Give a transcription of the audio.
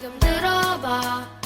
지금 들어봐.